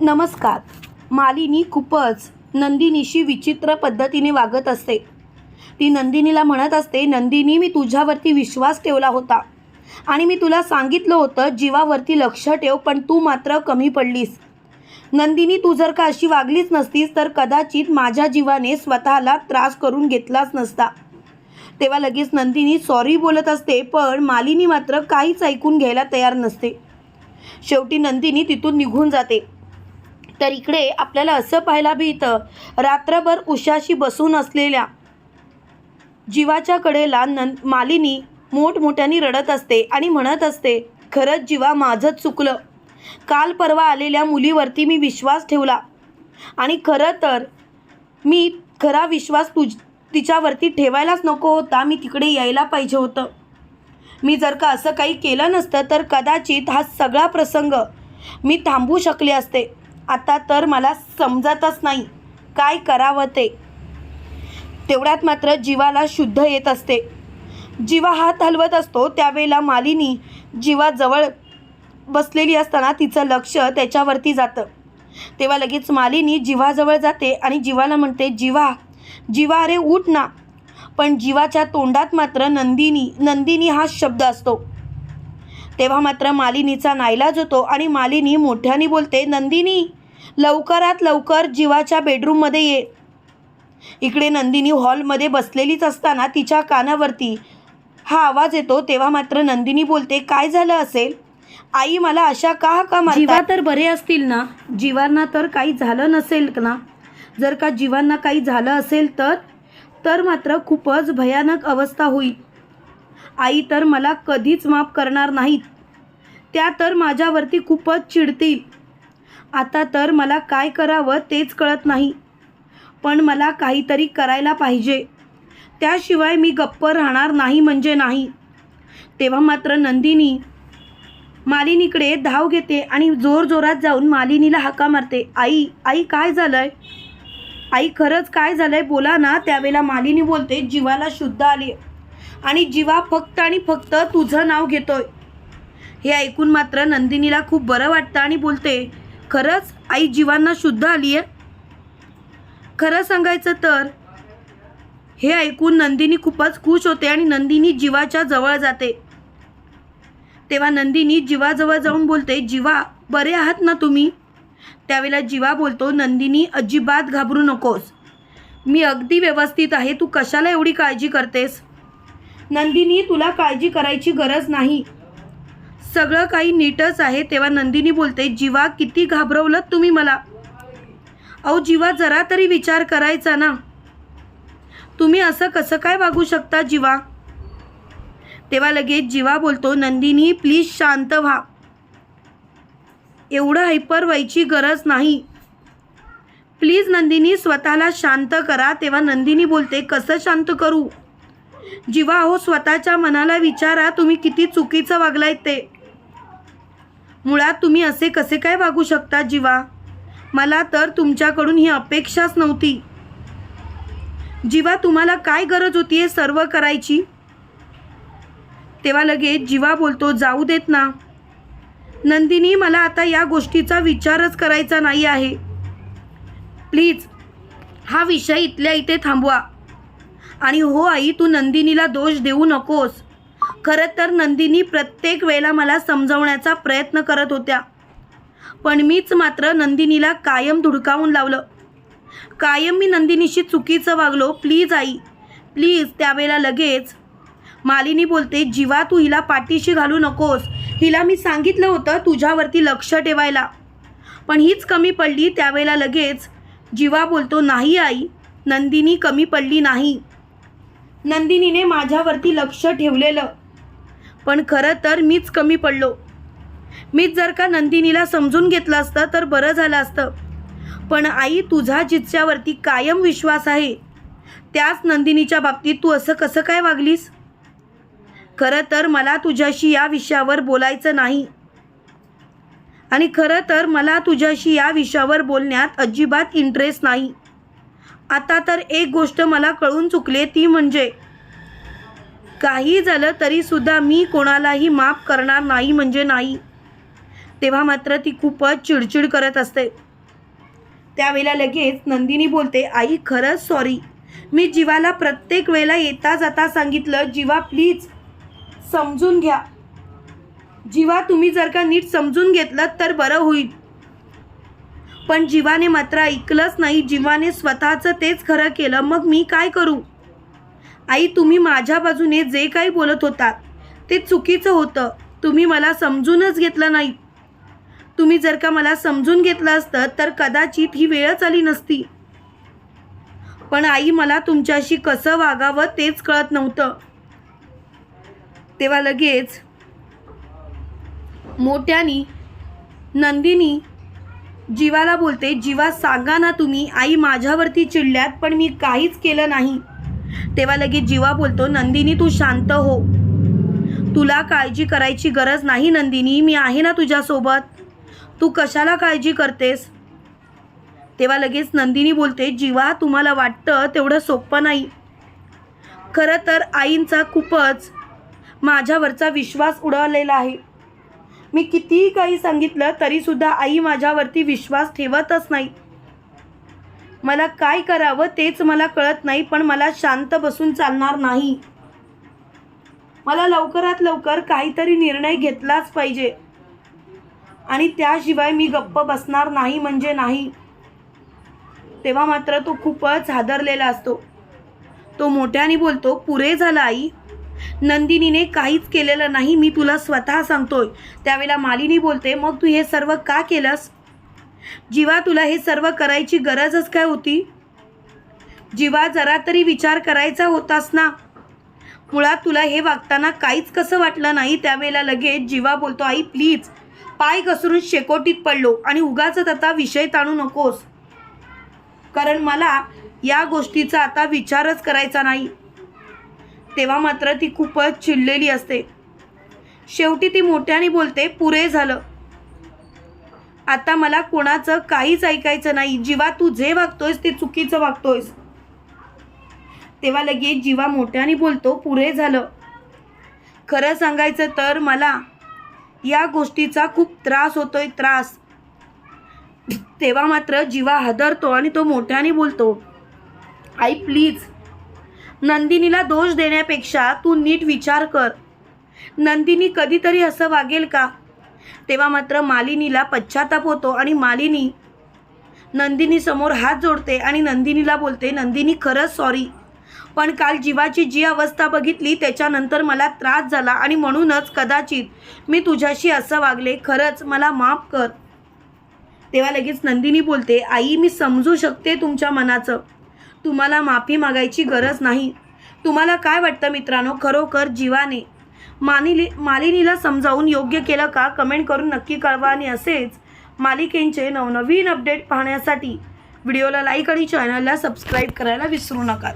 नमस्कार. मालिनी खूपच नंदिनीशी विचित्र पद्धतीने वागत असते. ती नंदिनीला म्हणत असते नंदिनी मी तुझ्यावरती विश्वास ठेवला होता आणि मी तुला सांगितलं होतं जीवावरती लक्ष ठेव पण तू मात्र कमी पडलीस. नंदिनी तू जर का अशी वागलीच नसतीस तर कदाचित माझ्या जीवाने स्वतःला त्रास करून घेतलाच नसता. तेव्हा लगेच नंदिनी सॉरी बोलत असते पण मालिनी मात्र काहीच ऐकून घ्यायला तयार नसते. शेवटी नंदिनी तिथून निघून जाते. तर इकडे आपल्याला असं पाहायला मिळतं रात्रभर उशाशी बसून असलेल्या जीवाच्या कडेला नं मालिनी मोठमोठ्याने रडत असते आणि म्हणत असते खरंच जीवा माझंच चुकलं. काल परवा आलेल्या मुलीवरती मी विश्वास ठेवला आणि खरं तर मी खरा विश्वास तुझ तिच्यावरती ठेवायलाच नको होता मी तिकडे यायला पाहिजे होतं. मी जर का असं काही केलं नसतं तर कदाचित हा सगळा प्रसंग मी थांबू शकले असते. आता तर मला समजतच नाही. काय करावं ते? तेवढ्यात मात्र जीवाला शुद्ध येत असते. जीवा हात हलवत असतो त्यावेळेला मालिनी जीवाजवळ बसलेली असताना तिचं लक्ष त्याच्यावरती जातं. तेव्हा लगेच मालिनी जीवाजवळ जाते आणि जीवाला म्हणते जीवा जीवा अरे उठ ना. पण जीवाच्या तोंडात मात्र नंदिनी नंदिनी हा शब्द असतो. तेव्हा मात्र मालिनीचा नाईलाज होतो आणि मालिनी मोठ्याने बोलते नंदिनी लवकरात लवकर जीवाच्या बेडरूममध्ये ये. इकडे नंदिनी हॉलमध्ये बसलेलीच असताना तिच्या कानावरती हा आवाज येतो तेव्हा मात्र नंदिनी बोलते काय झालं असेल? आई मला अशा का का जीवा तर बरे असतील ना? जीवांना तर काही झालं नसेल ना? जर का जीवांना काही झालं असेल तर? तर मात्र खूपच भयानक अवस्था होईल. आई तर मला कधीच माफ करणार नाहीत. त्या तर माझ्यावरती खूपच चिडतील. आता तर मला काय करावं तेच कळत नाही. पण मला काहीतरी करायला पाहिजे. त्याशिवाय मी गप्प राहणार नाही म्हणजे नाही. तेव्हा मात्र नंदिनी मालिनीकडे धाव घेते आणि जोरजोरात जाऊन मालिनीला हाका मारते. आई आई काय झालंय? आई खरंच काय झालंय? बोला ना. त्यावेळेला मालिनी बोलते जीवाला शुद्ध आली आणि जीवा फक्त आणि फक्त तुझं नाव घेतोय. हे ऐकून मात्र नंदिनीला खूप बरं वाटतं आणि बोलते खरंच आई जीवांना शुद्ध आली आहे? खरं सांगायचं तर हे ऐकून नंदिनी खूपच खुश होते आणि नंदिनी जीवाच्या जवळ जाते. तेव्हा नंदिनी जीवाजवळ जाऊन बोलते जीवा बरे आहात ना तुम्ही? त्यावेळेला जीवा बोलतो नंदिनी अजिबात घाबरू नकोस. मी अगदी व्यवस्थित आहे. तू कशाला एवढी काळजी करतेस? नंदिनी तुला काळजी करायची गरज नाही. सगळं काही नीटच आहे तेव्हा नंदिनी बोलते जीवा किती घाबरवलं तुम्ही मला. अहो जीवा जरा तरी विचार करायचा ना. तुम्ही असं कसं काय वागू शकता जीवा? तेव्हा लगेच जीवा बोलतो नंदिनी प्लीज शांत व्हा. एवढं हायपर व्हायची गरज नाही. प्लीज नंदिनी स्वतःला शांत करा. तेव्हा नंदिनी बोलते कसं शांत करू? जीवा हो स्वतःच्या मनाला विचारा तुम्ही किती चुकीचं वागलाय ते. मुळात तुम्ही असे कसे काय वागू शकता जीवा? मला तर तुमच्याकडून ही अपेक्षाच नव्हती. जीवा तुम्हाला काय गरज होती हे सर्व करायची? तेव्हा लगेच जीवा बोलतो जाऊ देत ना. नंदिनी मला आता या गोष्टीचा विचारच करायचा नाही आहे. प्लीज हा विषय इथल्या इथे थांबवा. आणि हो आई तू नंदिनीला दोष देऊ नकोस. खरं तर नंदिनी प्रत्येक वेळेला मला समजवण्याचा प्रयत्न करत होत्या. पण मीच मात्र नंदिनीला कायम धुडकावून लावलं. कायम मी नंदिनीशी चुकीचं वागलो. प्लीज आई प्लीज त्यावेळेला लगेच. मालिनी बोलते जीवा तू हिला पाठीशी घालू नकोस. हिला मी सांगितलं होतं तुझ्यावरती लक्ष ठेवायला. पण हीच कमी पडली त्यावेळेला लगेच. जीवा बोलतो नाही आई नंदिनी कमी पडली नाही. नंदिनीने माझ्यावरती लक्ष ठेवलेलं. पण खरं तर मीच कमी पडलो. मीच जर का नंदिनीला समजून घेतलं असतं तर बरं झालं असतं. पण आई तुझा जिच्यावरती कायम विश्वास आहे त्याच नंदिनीच्या बाबतीत तू असं कसं काय वागलीस? खरं तर मला तुझ्याशी या विषयावर बोलायचं नाही. आणि खरं तर मला तुझ्याशी या विषयावर बोलण्यात अजिबात इंटरेस्ट नाही. आता तर एक गोष्ट मला कळून चुकले ती म्हणजे काही झालं तरीसुद्धा मी कोणालाही माफ करणार नाही म्हणजे नाही. तेव्हा मात्र ती खूपच चिडचिड करत असते. त्यावेळेला लगेच नंदिनी बोलते आई खरंच सॉरी मी जीवाला प्रत्येक वेळेला येता जाता सांगितलं. जीवा प्लीज समजून घ्या. जीवा तुम्ही जर का नीट समजून घेतलं तर बरं होईल. पण जीवाने मात्र ऐकलंच नाही. जीवाने स्वतःचं तेच खरं केलं. मग मी काय करू? आई तुम्ही माझ्या बाजूने जे काही बोलत होतात ते चुकीचं होतं. तुम्ही मला समजूनच घेतलं नाही. तुम्ही जर का मला समजून घेतलं असतं तर कदाचित ही वेळच आली नसती. पण आई मला तुमच्याशी कसं वागावं तेच कळत नव्हतं. तेव्हा लगेच मोठ्यानी नंदिनी जीवाला बोलते जीवा सांगा ना तुम्ही आई माझ्यावरती चिडल्यात पण मी काहीच केलं नाही. तेव्हा लगेच जीवा बोलतो नंदिनी तू शांत हो. तुला काळजी करायची गरज नाही नंदिनी. मी आहे ना तुझ्यासोबत. तू कशाला काळजी करतेस? तेव्हा लगेच नंदिनी बोलते जीवा तुम्हाला वाटतं तेवढं सोपं नाही. खरं तर आईंचा खूपच माझ्यावरचा विश्वास उडवलेला आहे. मी कितीही काही सांगितलं तरीसुद्धा आई माझ्यावरती विश्वास ठेवतच नाही. मला काय करावं तेच मला कळत नाही पण मला शांत बसून चालणार नाही. मला लवकरात लवकर काहीतरी निर्णय घेतलाच पाहिजे. आणि त्याशिवाय मी गप्प बसणार नाही म्हणजे नाही. तेव्हा मात्र तो खूपच हादरलेला असतो. तो मोठ्याने बोलतो पुरे झाला आई. नंदिनीने काहीच केलेलं नाही मी तुला स्वतः सांगतोय. त्यावेळेला मालिनी बोलते मग तू हे सर्व का केलंस? जीवा तुला हे सर्व करायची गरजच काय होती? जीवा जरा तरी विचार करायचा होतास ना? मुळात तुला हे वागताना काहीच कसं वाटलं नाही? त्यावेळेला लगेच जीवा बोलतो आई प्लीज पाय घसरून शेकोटीत पडलो आणि उगाच आता विषय ताणू नकोस. कारण मला या गोष्टीचा आता विचारच करायचा नाही. तेव्हा मात्र ती खूपच चिडलेली असते. शेवटी ती मोठ्याने बोलते पुरे झालं. आता मला कोणाचं काहीच ऐकायचं नाही. जीवा तू जे वागतोयस ते चुकीचं वागतोयस. तेव्हा लगेच जीवा मोठ्याने बोलतो पुरे झालं. खरं सांगायचं तर मला या गोष्टीचा खूप त्रास होतोय त्रास. तेव्हा मात्र जीवा हादरतो आणि तो मोठ्याने बोलतो आई प्लीज. नंदिनीला दोष देण्यापेक्षा तू नीट विचार कर. नंदिनी कधीतरी असं वागेल का? तेव्हा मात्र मालिनीला पश्चाताप होतो आणि मालिनी नंदिनीसमोर हात जोडते आणि नंदिनीला बोलते नंदिनी खरंच सॉरी पण काल जीवाची जी अवस्था बघितली त्याच्यानंतर मला त्रास झाला आणि म्हणूनच कदाचित मी तुझ्याशी असं वागले. खरंच मला माफ कर. तेव्हा लगेच नंदिनी बोलते आई मी समजू शकते तुमच्या मनाचं. तुम्हाला माफी मागायची गरज नाही. तुम्हाला काय वाटतं मित्रांनो? खरोखर जीवाने मानिली मालिनीला समजावून योग्य केलं का कमेंट करून नक्की कळवा आणि असेच मालिकेंचे नवनवीन अपडेट पाहण्यासाठी व्हिडिओला लाईक आणि चॅनलला सबस्क्राईब करायला विसरू नका.